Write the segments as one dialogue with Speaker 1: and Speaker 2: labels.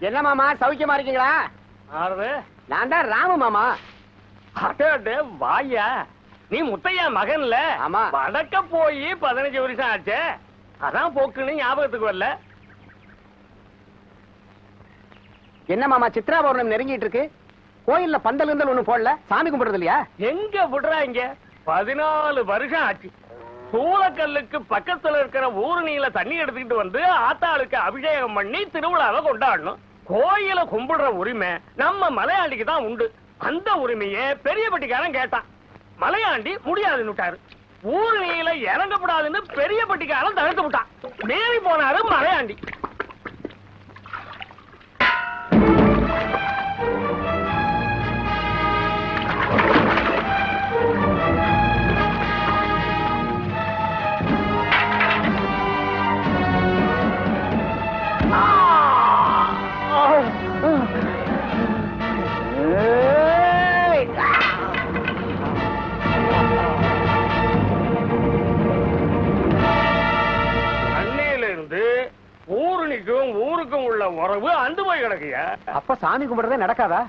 Speaker 1: என்ன மாமா சௌக்கியமா இருக்கீங்களா? நான் தான் ராமு மாமா.
Speaker 2: அடே வாயா. நீ முத்தையா மகன்ல?
Speaker 1: ஆமா.
Speaker 2: வடக்க போய் பதினஞ்சு வருஷம் ஆச்சே. அதான் போக்குன்னு ஞாபகத்துக்கு வரல.
Speaker 1: என்ன மாமா சித்ரா பௌர்ணமி நெருங்கிட்டு இருக்கு கோயில்ல பந்தல் கிந்தல் ஒண்ணும் போடல? சாமி கும்பிடுறது இல்லையா?
Speaker 2: எங்க விடுறாங்க பதினாலு வருஷம் ஆச்சு. சூளக்கல்லுக்கு பக்கத்துல இருக்கிற ஊருணியில தண்ணி எடுத்துக்கிட்டு வந்து ஆத்தாளுக்கு அபிஷேகம் பண்ணி திருவிழாவை கொண்டாடணும். கோயில கும்பிடுற உரிமை நம்ம மலையாண்டிக்கு தான் உண்டு. அந்த உரிமையே பெரிய பட்டிக்காரன் கேட்டான். மலையாண்டி முடியாதுன்னு விட்டாரு. ஊருணியில இறங்கப்படாதுன்னு பெரியபட்டிக்காரன் தடுத்து விட்டான். மேரி போனாரு மலையாண்டி.
Speaker 1: அப்ப சாமி கும்பிடுறதே நடக்காதா?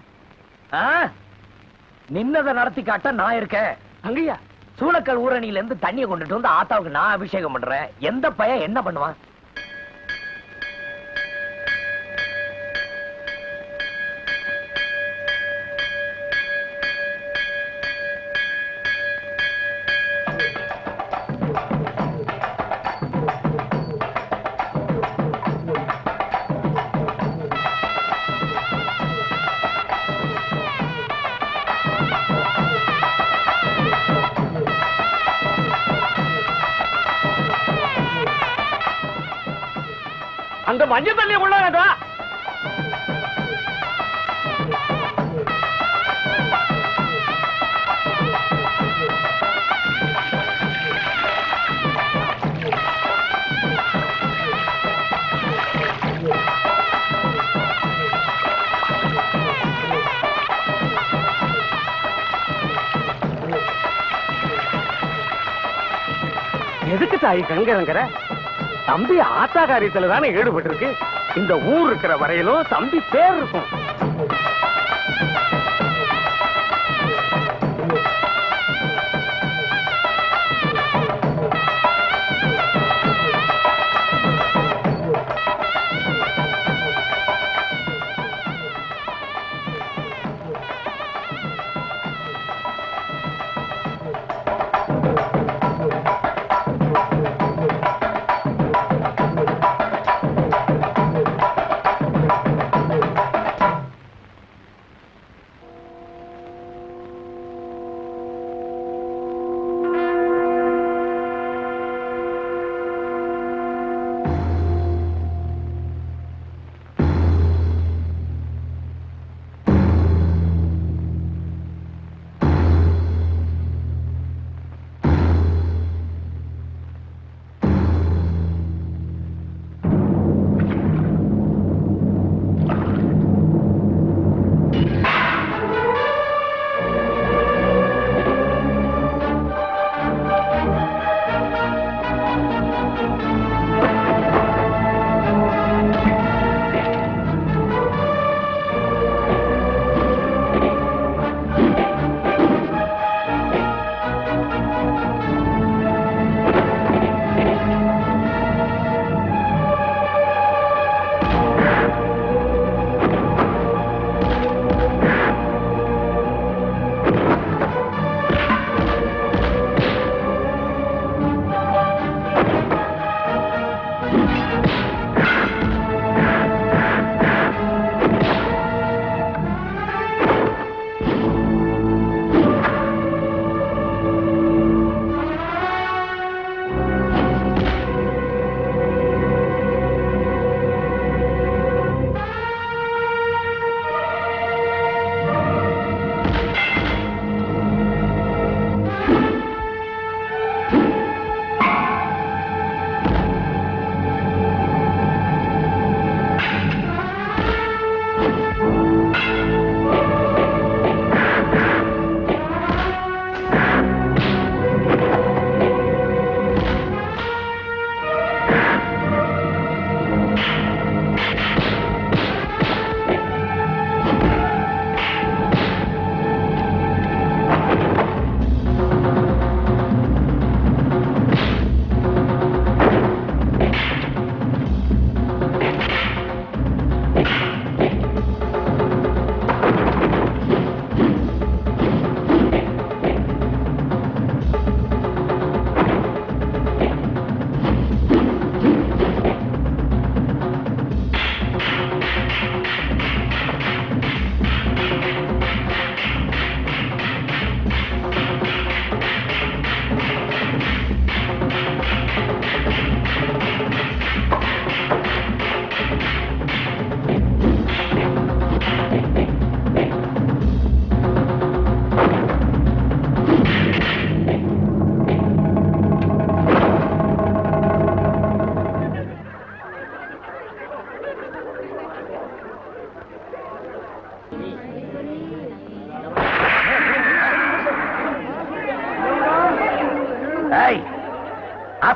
Speaker 3: நின்னதை நடத்தி காட்ட நான் இருக்கேன்.
Speaker 2: அங்கய்யா
Speaker 3: சூளக்கல் ஊரணியில இருந்து தண்ணியை கொண்டுட்டு வந்து ஆத்தாவுக்கு நான் அபிஷேகம் பண்றேன். எந்த பையன் என்ன பண்ணுவான்?
Speaker 2: அந்த மஞ்சள் தண்ணி உள்ளதா எதுக்கு தாய் கங்கரங்கிற தம்பி ஆத்தா காரியத்துல தானே ஈடுபட்டு இருக்கு இந்த ஊர் இருக்கிற வரையிலும் தம்பி பேர் இருக்கும்.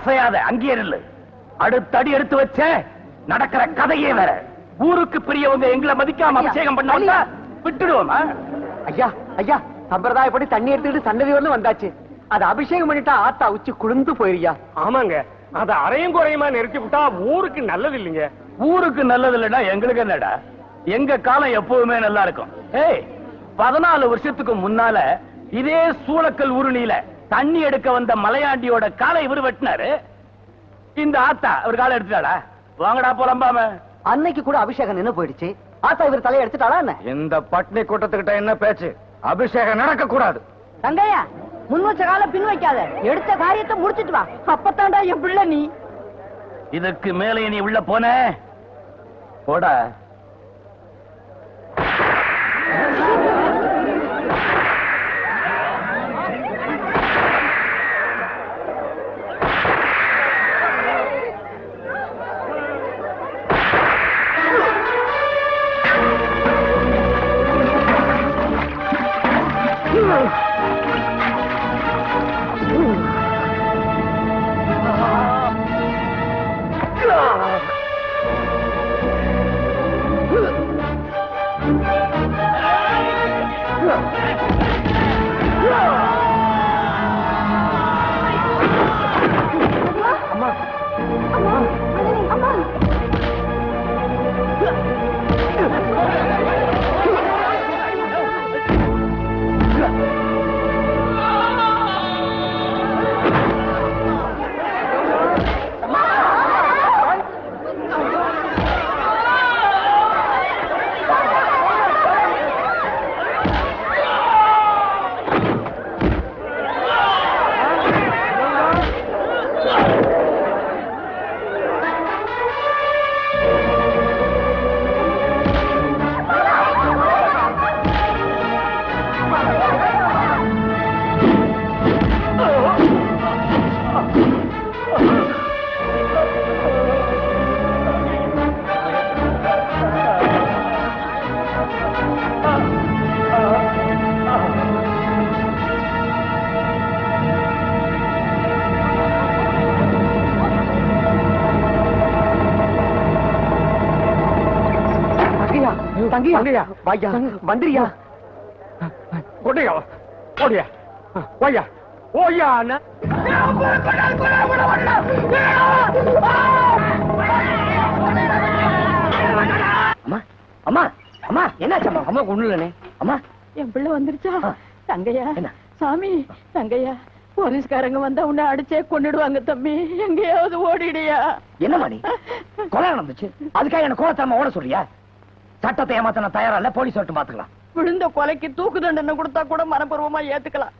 Speaker 3: அசையாத அங்கேயே நில்லு. அடுத்த அடி எடுத்து வச்ச நடக்கிற கதையே வேற. ஊருக்கு பெரியவங்க எங்களை மதிக்காம அபிஷேகம் பண்ணாங்க விட்டுடுவோமா?
Speaker 1: ஐயா ஐயா சம்பிரதாயப்படி தண்ணி எடுத்துக்கிட்டு சன்னதி வரலும் வந்தாச்சு. அது அபிஷேகம் பண்ணிட்டா ஆத்தா உச்சி குளிர்ந்து போயிருயா
Speaker 2: ஆமாங்க. அத அரையும் குறையுமா நிறுத்தி விட்டா ஊருக்கு நல்லது இல்லைங்க.
Speaker 3: ஊருக்கு நல்லது இல்லைன்னா எங்களுக்கு என்னடா? எங்க காலம் எப்பவுமே நல்லா இருக்கும். ஏய் பதினாலு வருஷத்துக்கு முன்னால இதே சூளக்கல் உருணியில தண்ணி எடுக்க வந்த மலையாண்டியோட காலை இவர் வெட்டினாரு. இந்த ஆத்தா அவர் காலை எடுத்துட்டாடா வாங்கடா புலம்பாம
Speaker 1: அன்னைக்கு கூட அபிஷேகம் நின்னு போயிடுச்சு. ஆத்தா இவர் தலையை எடுத்துட்டாளா என்ன?
Speaker 3: இந்த பட்னி கூட்டத்துக்கிட்ட என்ன பேச்சு? அபிஷேகம் நடக்க கூடாது
Speaker 4: தங்கையா முன் வச்ச கால பின் வைக்காத. எடுத்த காரியத்தை முடிச்சிட்டு வா. அப்பத்தாண்டா என் பிள்ளை நீ.
Speaker 3: இதுக்கு மேலே நீ உள்ள போன. போடா.
Speaker 1: தங்கையா? தங்கையா. வாய்யா வந்துரியா
Speaker 2: ஓடியா ஓடியா ஓய்யா ஓய்யா
Speaker 3: அம்மா அம்மா அம்மா என்னாச்சம்மா அம்மா? ஒண்ணு இல்லனே அம்மா.
Speaker 4: என் பிள்ளை வந்துருச்சா. தங்கையா?
Speaker 3: என்ன?
Speaker 4: சாமி தங்கையா போலீஸ்காரங்க வந்தா உன்னை அடிச்சே கொன்னுடுவாங்க தம்பி. எங்கேயாவது ஓடிடுயா?
Speaker 3: என்னம்மா நீ? கொலை நடந்துச்சு. அதுக்காக என்ன கோலத்தரமா ஓட சொல்றியா? சட்டத்தை ஏமாத்த நான் தயாரா இல்ல போலீஸ் வரட்டும் பாத்துக்கலாம்.
Speaker 4: விழுந்த கொலைக்கு தூக்கு தண்டனை கொடுத்தா கூட மனப்பூர்வமா ஏத்துக்கலாம்.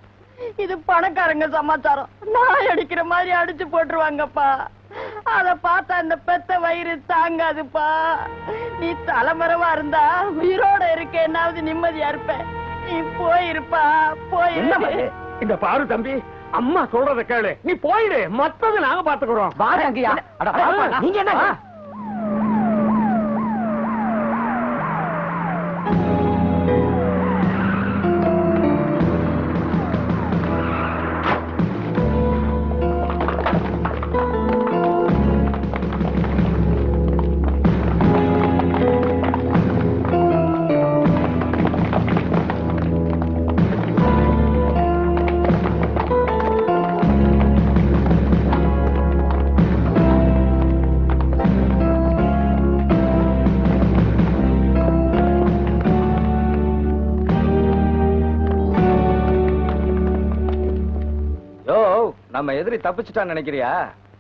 Speaker 4: இது பணக்காரங்க சமாச்சாரம். நாய் அடிக்கிற மாதிரி அடிச்சு போட்டுருவாங்கப்பா. அத பார்த்தா இந்த பெத்த வயிறு தாங்காதுப்பா. நீ தலைமறைவா இருந்தா உயிரோட இருக்க என்னாவது நிம்மதியா இருப்ப. நீ போயிருப்பா போயிரு?
Speaker 2: இந்த பாரு தம்பி அம்மா சொல்றத கேளு. நீ போயிடு மத்தது நாங்க பாத்துக்கிறோம்.
Speaker 3: அட, வாப்பா, நீங்க என்ன?
Speaker 5: எதிரி தப்பிச்சுட்டான்னு நினைக்கிறியா?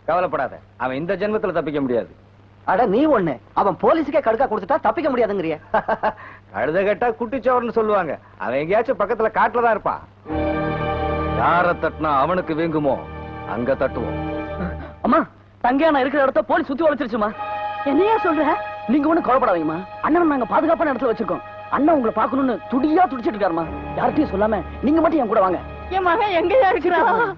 Speaker 5: கவலைப்படாத. அவன் இந்த ஜென்மத்துல தப்பிக்க முடியாது.
Speaker 1: அட நீ ஒண்ணு. அவன் போலீஸுக்கே கடுக்கா கொடுத்துட்டா தப்பிக்க முடியாதுங்கறிய.
Speaker 5: கழுத கட்டா குட்டிச்சோர்னு சொல்லுவாங்க. அவன் எங்கேயாச்சும் பக்கத்துல காட்டுல தான் இருப்பான். யார தட்டினா அவனுக்கு வீங்குமோ அங்க தட்டுவோம்.
Speaker 1: அம்மா தங்கையா நான் இருக்கிற இடத்த போலீஸ் சுத்தி வளைச்சிருச்சுமா?
Speaker 4: என்னையா சொல்ற?
Speaker 1: நீங்க ஒண்ணும் கவலைப்படாதீங்கம்மா. அண்ணன் நாங்க பாதுகாப்பான இடத்துல வச்சிருக்கோம். அண்ணன் உங்களை பார்க்கணும்னு துடியா துடிச்சிட்டு இருக்காருமா யார்கிட்டயும் சொல்லாம நீங்க மட்டும் என் கூட வாங்க.
Speaker 4: என் மகன் எங்கயா இருக்கிறான்?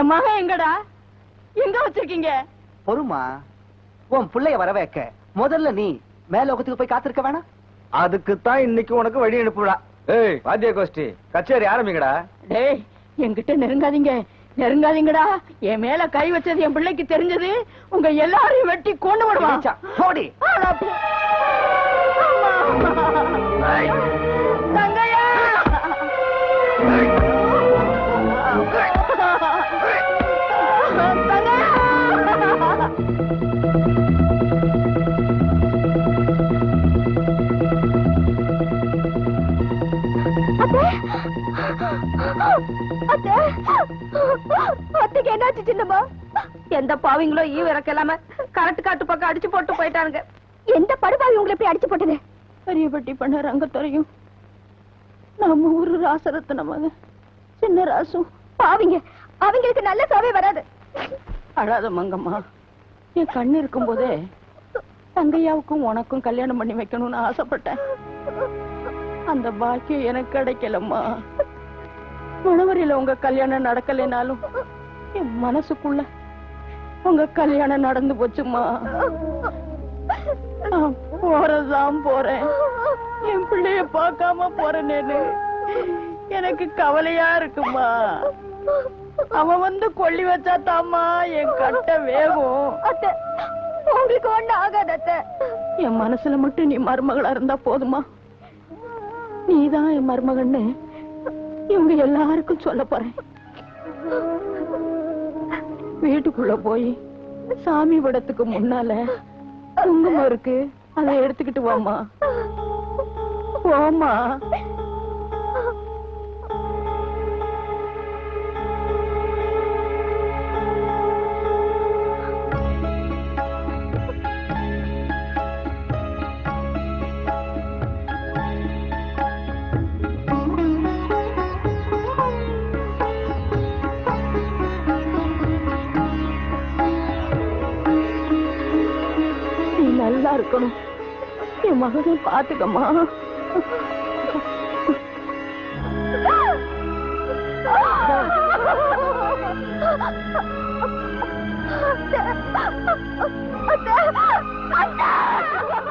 Speaker 4: என் மகன் எங்கடா? எங்க வச்சிருக்கீங்க?
Speaker 1: பொறுமா உன் புள்ளைய வர வைக்க முதல்ல நீ மேலோகத்துக்கு போய் காத்திருக்க வேணாம்.
Speaker 5: அதுக்கு தான் இன்னைக்கு உனக்கு வழி அனுப்புடா ஏய் வாத்திய கோஷ்டி கச்சேரி ஆரம்பிங்கடா.
Speaker 4: டேய் என்கிட்ட நெருங்காதீங்க. நெருங்காதீங்கடா. என் மேல கை வச்சது என் பிள்ளைக்கு தெரிஞ்சது. உங்க எல்லாரையும் வெட்டி கொண்டு விடுவான்.
Speaker 1: போடி.
Speaker 4: தங்கையா.
Speaker 6: அத்தைக்கு என்னாச்சு சின்னம்மா? எந்த பாவிங்களோ ஈ இறக்கலாம கரட்டு காட்டு பக்கம் அடிச்சு போட்டு போயிட்டானுங்க. எந்த படுபாவி உங்களை எப்படி அடிச்சு போட்டது?
Speaker 4: பெரியபட்டி பண்ண ரங்கத்துறையும் நம்ம ஊரு சின்ன ராசும்.
Speaker 6: பாவிங்க அவங்களுக்கு நல்ல சாவே வராது.
Speaker 4: அழாத மங்கம்மா என் கண்ணு இருக்கும் போதே தங்கையாவுக்கும் உனக்கும் கல்யாணம் பண்ணி வைக்கணும்னு ஆசைப்பட்டேன். அந்த பாக்கியம் எனக்கு கிடைக்கலம்மா. மணவரையில உங்க கல்யாணம் நடக்கலைனாலும் என் மனசுக்குள்ள உங்க கல்யாணம் நடந்து போச்சுமா? நான் போறதுதான் போறேன். என் பிள்ளைய பார்க்காம போறேனேன்னு எனக்கு கவலையா இருக்குமா? அவன் வந்து கொல்லி வச்சா தாமா என் கட்ட வேகும்.
Speaker 6: அத்தை உங்களுக்கு ஒண்ணு ஆகாது
Speaker 4: என் மனசுல மட்டும் நீ மருமகளா இருந்தா போதுமா? நீதான் என் மருமகன்னு இவங்க எல்லாருக்கும் சொல்ல போறேன். வீட்டுக்குள்ள போய் சாமி படத்துக்கு முன்னால குங்குமம் இருக்கு அதை எடுத்துக்கிட்டு வாமா போமா பாத்துக்கம்மா. அத்தை அத்தை
Speaker 6: அத்தை.